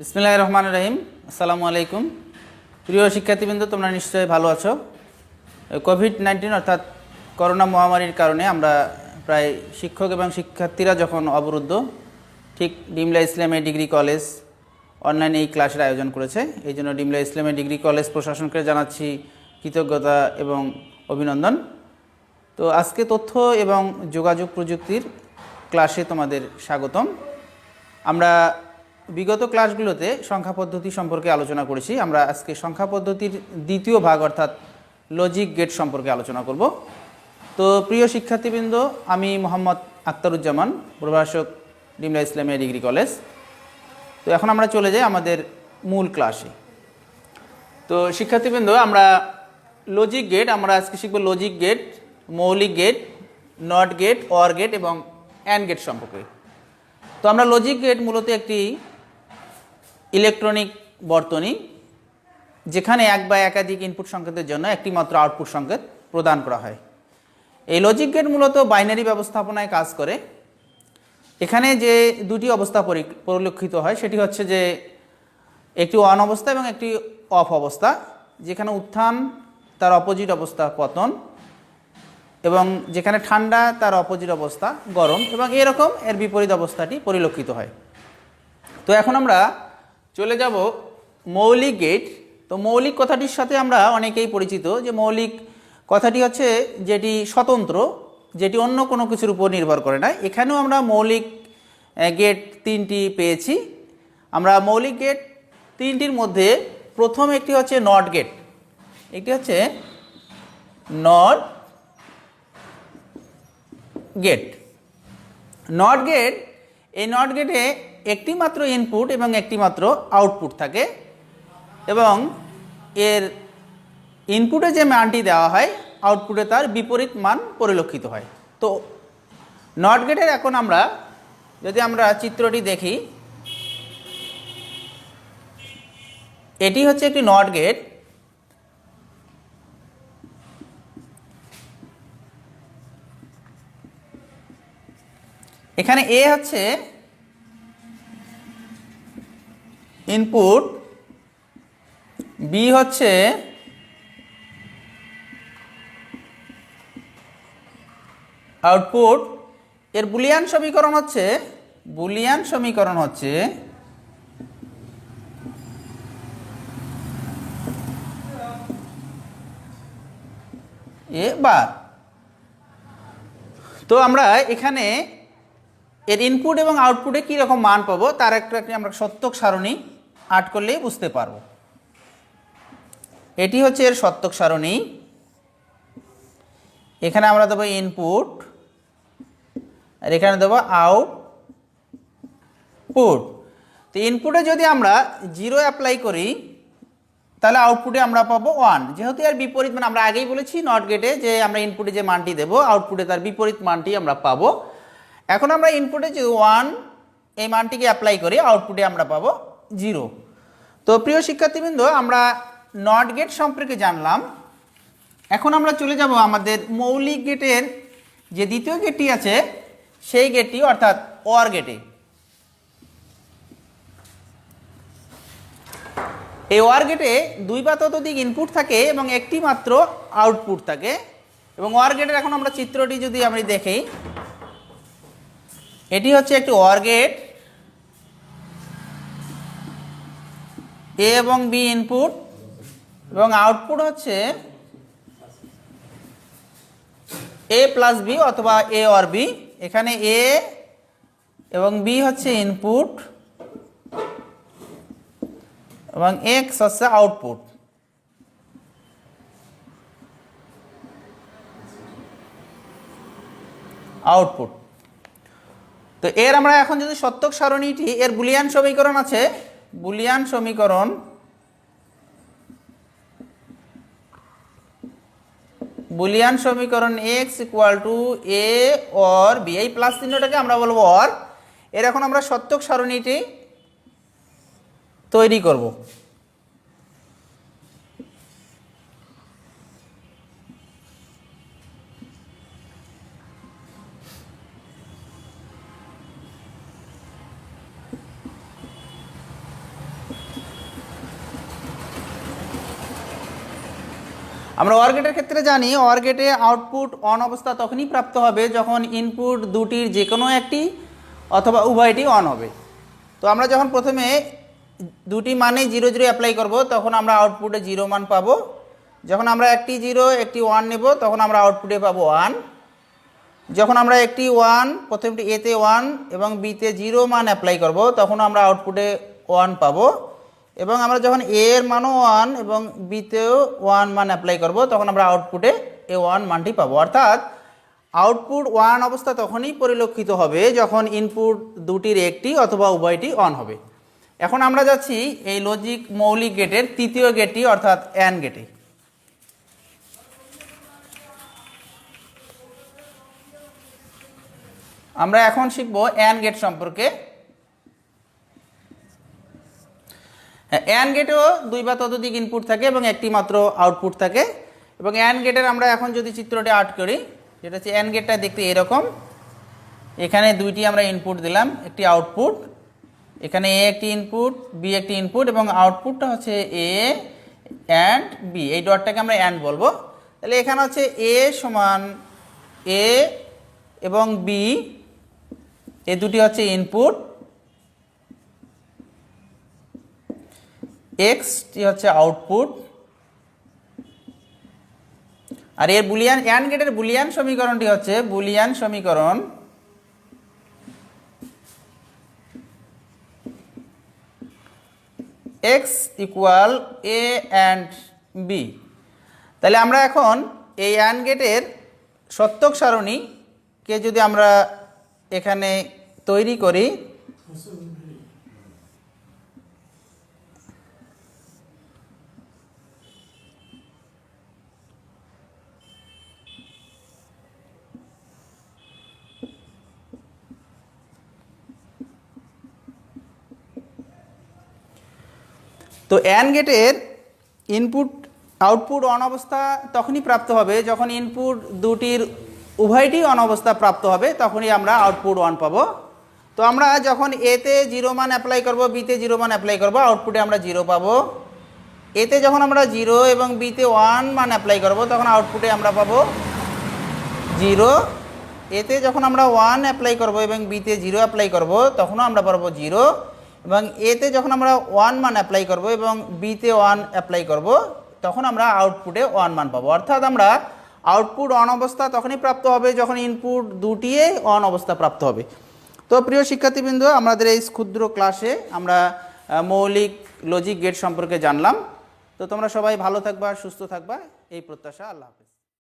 বিসমিল্লাহ রহমান রহিম। আসসালামু আলাইকুম। প্রিয় শিক্ষার্থীবৃন্দ, তোমরা নিশ্চয়ই ভালো আছো। কোভিড নাইন্টিন অর্থাৎ করোনা মহামারীর কারণে আমরা প্রায় শিক্ষক এবং শিক্ষার্থীরা যখন অবরুদ্ধ, ঠিক ডিমলা ইসলামী ডিগ্রি কলেজ অনলাইনে এই ক্লাসের আয়োজন করেছে। এই জন্য ডিমলা ইসলামী ডিগ্রি কলেজ প্রশাসনকে জানাচ্ছি কৃতজ্ঞতা এবং অভিনন্দন। তো আজকে তথ্য এবং যোগাযোগ প্রযুক্তির ক্লাসে তোমাদের স্বাগতম। আমরা বিগত ক্লাসগুলোতে সংখ্যা পদ্ধতি সম্পর্কে আলোচনা করেছি। আমরা আজকে সংখ্যা পদ্ধতির দ্বিতীয় ভাগ অর্থাৎ লজিক গেট সম্পর্কে আলোচনা করব। তো প্রিয় শিক্ষার্থীবৃন্দ, আমি মোহাম্মদ আক্তারুজ্জামান, প্রভাষক ডিমলা ইসলামিয়া ডিগ্রি কলেজ। তো এখন আমরা চলে যাই আমাদের মূল ক্লাসে। তো শিক্ষার্থীবৃন্দ, আমরা লজিক গেট আমরা আজকে শিখব লজিক গেট মৌলিক gate not gate or gate এবং অ্যান্ড গেট সম্পর্কে। তো আমরা লজিক গেট মূলত একটি ইলেকট্রনিক বর্তনী, যেখানে এক বা একাধিক ইনপুট সংকেতের জন্য একটি মাত্র আউটপুট সংকেত প্রদান করা হয়। এই লজিক গেট মূলত বাইনারি ব্যবস্থাপনায় কাজ করে। এখানে যে দুটি অবস্থা পরি- পরিলক্ষিত হয়, সেটি হচ্ছে যে একটি অন অবস্থা এবং একটি অফ অবস্থা, যেখানে উত্থান তার অপোজিট অবস্থা পতন এবং যেখানে ঠান্ডা তার অপোজিট অবস্থা গরম এবং এরকম এর বিপরীত অবস্থাটি পরিলক্ষিত হয়। তো এখন আমরা চলে যাব মৌলিক গেট তো মৌলিক কথাটির সাথে আমরা অনেকেই পরিচিত যে মৌলিক কথাটি হচ্ছে যেটি স্বতন্ত্র, যেটি অন্য কোনো কিছুর উপর নির্ভর করে না। এখানেও আমরা মৌলিক গেট তিনটি পেয়েছি। আমরা মৌলিক গেট তিনটির মধ্যে প্রথম একটি হচ্ছে নট গেট একটি হচ্ছে নট গেট নট গেট এই নট গেটে একটি মাত্র ইনপুট এবং একটি মাত্র আউটপুট থাকে এবং এর ইনপুটে যে মানটি দেওয়া হয় আউটপুটে তার বিপরীত মান পরিলক্ষিত হয়। তো নট গেটের এখন আমরা, যদি আমরা চিত্রটি দেখি, এটি হচ্ছে একটি নট গেট এখানে এ হচ্ছে ইনপুট বি হচ্ছে আউটপুট। এর বুলিয়ান সমীকরণ হচ্ছে, বুলিয়ান সমীকরণ হচ্ছে এ বার তো আমরা এখানে এর ইনপুট এবং আউটপুটে কী রকম মান পাবো? তার একটা আমরা সত্যক সারণী আট করলেই বুঝতে পারব। এটি হচ্ছে এর সত্যক সারণী। এখানে আমরা দেবো ইনপুট আর এখানে দেবো আউটপুট তো ইনপুটে যদি আমরা জিরো অ্যাপ্লাই করি, তাহলে আউটপুটে আমরা পাবো ওয়ান যেহেতু এর বিপরীত মানে আমরা আগেই বলেছি নট গেটে যে আমরা ইনপুটে যে মানটি দেবো আউটপুটে তার বিপরীত মানটি আমরা পাবো। এখন আমরা ইনপুটে যে ওয়ান এই মানটিকে অ্যাপ্লাই করি আউটপুটে আমরা পাবো জিরো। তো প্রিয় শিক্ষার্থীবৃন্দ, আমরা নট গেট সম্পর্কে জানলাম। এখন আমরা চলে যাব আমাদের মৌলিক গেটের যে দ্বিতীয় গেটটি আছে, সেই গেটটি অর্থাৎ ওয়ার গেটে এই ওয়ার গেটে দুই বা ততোধিক ইনপুট থাকে এবং একটি মাত্র আউটপুট থাকে। এবং ওয়ার গেটের এখন আমরা চিত্রটি যদি আমরা দেখি, এটি হচ্ছে একটি ওয়ার গেট এ এবং বি ইনপুট এবং আউটপুট হচ্ছে এ প্লাস বি অথবা এ অর বি এখানে এ এবং বি হচ্ছে ইনপুট এবং এক্স হচ্ছে আউটপুট আউটপুট তো এর আমরা এখন যদি সত্যক সারণীটি, এর বুলিয়ান সমীকরণ আছে বুলিয়ান সমীকরণ বুলিয়ান সমীকরণ x equal to A or B এই প্লাস চিহ্নটাকে আমরা বলব অর এর এখন আমরা সত্যক সারণীটি তৈরি করব। আমরা ওয়ার গেটের ক্ষেত্রে জানি ওয়ার গেটে আউটপুট অন অবস্থা তখনই প্রাপ্ত হবে যখন ইনপুট দুটির যে কোনো একটি অথবা উভয়টি অন হবে। তো আমরা যখন প্রথমে দুটি মানে জিরো জিরো অ্যাপ্লাই করব, তখন আমরা আউটপুটে জিরো মান পাবো। যখন আমরা একটি জিরো একটি ওয়ান নেব, তখন আমরা আউটপুটে পাবো ওয়ান যখন আমরা একটি ওয়ান প্রথমটি এতে ওয়ান এবং বিতে জিরো মান অ্যাপ্লাই করব, তখন আমরা আউটপুটে ওয়ান পাবো। এবং আমরা যখন এ এর মানও ওয়ান এবং বিতেও ওয়ান মান অ্যাপ্লাই করব, তখন আমরা আউটপুটে এ ওয়ান মানটি পাবো। অর্থাৎ আউটপুট ওয়ান অবস্থা তখনই পরিলক্ষিত হবে যখন ইনপুট দুটির একটি অথবা উভয়টি অন হবে। এখন আমরা যাচ্ছি এই লজিক মৌলিক গেটের তৃতীয় গেটটি অর্থাৎ অ্যান গেটে আমরা এখন শিখব অ্যান গেট সম্পর্কে অ্যান গেটেও দুই বা ততোধিক ইনপুট থাকে এবং একটি মাত্র আউটপুট থাকে। এবং অ্যান গেটের আমরা এখন যদি চিত্রটি আর্ট করি, যেটা হচ্ছে অ্যান গেটটা দেখতে এরকম। এখানে দুইটি আমরা ইনপুট দিলাম, একটি আউটপুট এখানে এ একটি ইনপুট বি একটি ইনপুট এবং আউটপুটটা হচ্ছে এ অ্যান্ড বি এই ডটটাকে আমরা অ্যান্ড বলব। তাহলে এখানে হচ্ছে এ সমান এ এবং বি এ দুটি হচ্ছে ইনপুট এক্সটি হচ্ছে আউটপুট আর এর বুলিয়ান অ্যান্ড গেটের বুলিয়ান সমীকরণটি হচ্ছে বুলিয়ান সমীকরণ। X equal A and B তাহলে আমরা এখন এই অ্যান্ড গেটের সত্যক সারণীকে যদি আমরা এখানে তৈরি করি তো অ্যান গেটের ইনপুট আউটপুট অন অবস্থা তখনই প্রাপ্ত হবে যখন ইনপুট দুটির উভয়টি অন অবস্থা প্রাপ্ত হবে, তখনই আমরা আউটপুট ওয়ান পাবো। তো আমরা যখন এতে জিরো মান অ্যাপ্লাই করব বিতে জিরো মান অ্যাপ্লাই করব আউটপুটে আমরা জিরো পাবো। এতে যখন আমরা জিরো এবং বিতে ওয়ান মান অ্যাপ্লাই করব, তখন আউটপুটে আমরা পাবো জিরো এতে যখন আমরা ওয়ান অ্যাপ্লাই করব এবং বিতে জিরো অ্যাপ্লাই করব, তখনও আমরা পাবো জিরো এবং এতে যখন আমরা ওয়ান মান অ্যাপ্লাই করব এবং বিতে ওয়ান অ্যাপ্লাই করব, তখন আমরা আউটপুটে ওয়ান মান পাবো। অর্থাৎ আমরা আউটপুট অন অবস্থা তখনই প্রাপ্ত হবে যখন ইনপুট দুটিয়ে অন অবস্থা প্রাপ্ত হবে। তো প্রিয় শিক্ষার্থীবৃন্দ, আমাদের এই ক্ষুদ্র ক্লাসে আমরা মৌলিক লজিক গেট সম্পর্কে জানলাম। তো তোমরা সবাই ভালো থাকবা, সুস্থ থাকবা। এই প্রত্যাশা আল্লাহ হাফেজ।